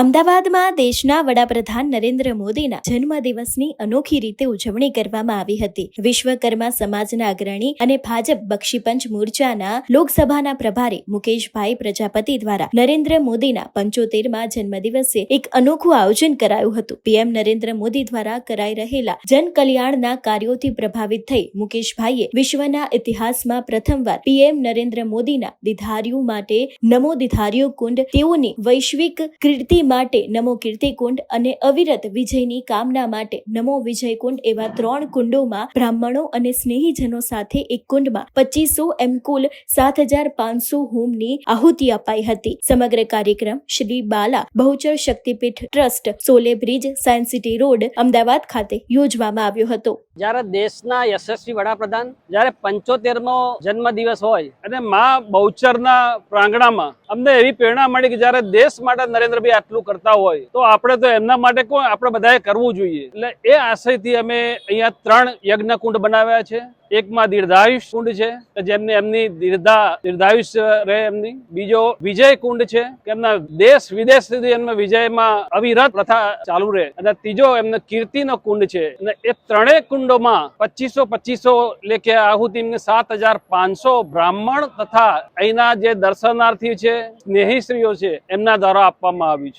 અમદાવાદમાં દેશના વડાપ્રધાન નરેન્દ્ર મોદીના જન્મદિવસની અનોખી રીતે ઉજવણી કરવામાં આવી હતી. વિશ્વકર્મા સમાજના અગ્રણી અને ભાજપ બક્ષીપંચ મોરચાના લોકસભાના પ્રભારી મુકેશભાઈ પ્રજાપતિ દ્વારા નરેન્દ્ર મોદીના પંચોતેરમાં જન્મદિવસે એક અનોખું આયોજન કરાયું હતું. પીએમ નરેન્દ્ર મોદી દ્વારા કરાઈ રહેલા જન કલ્યાણના કાર્યોથી પ્રભાવિત થઈ મુકેશભાઈએ વિશ્વના ઇતિહાસમાં પ્રથમવાર પીએમ નરેન્દ્ર મોદીના દિધારીઓ માટે નમો દિધારીઓ કુંડ તેઓની વૈશ્વિક કીર્તિ માટે નમો કીર્તિકુંડ અને અવિરત વિજયની કામના માટે નમો વિજય કુંડ એવા ત્રણ કુંડોમાં બ્રાહ્મણો અને સ્નેહીજનો સાથે એક કુંડમાં પચીસો એમ કુલ સાત હજાર પાંચસો હોમની આહુતિ અપાઈ હતી. સમગ્ર કાર્યક્રમ Shri Bala Bahuchar Shaktipeeth trust, Sola bridge, science city road, Ahmedabad ખાતે યોજવામાં આવ્યો હતો. જ્યારે દેશના યશસ્વી વડાપ્રધાન, જ્યારે પંચોતેરમો જન્મદિવસ હોય અને મા બહુચરના પ્રાંગણામાં અમને એવી પ્રેરણા મળી કે જ્યારે દેશ માટે નરેન્દ્રભાઈ આટલું કરતા હોય, તો આપણે તો એમના માટે કોણ આપણે બધાએ કરવું જોઈએ. એટલે એ આશયથી અમે અહીંયા ત્રણ યજ્ઞ કુંડ બનાવ્યા છે. એકમાં દીર્ઘાયુષ કુંડ છે, કે જેમને એમની દીર્ઘા દીર્ઘાયુષ રહે એમની. બીજો વિજય કુંડ છે, કે એમના દેશ વિદેશ સુધી એમના વિજયમાં અવિરત પ્રથા ચાલુ રહે. અને ત્રીજો એમને કીર્તિનો કુંડ છે. અને એ ત્રણેય કુંડોમાં પચીસો પચીસો કે આહુતિ એમને સાત હજાર પાંચસો બ્રાહ્મણ તથા અહીંના જે દર્શનાર્થી છે, સ્નેહીશ્રીઓ છે, એમના દ્વારા આપવામાં આવ્યું છે.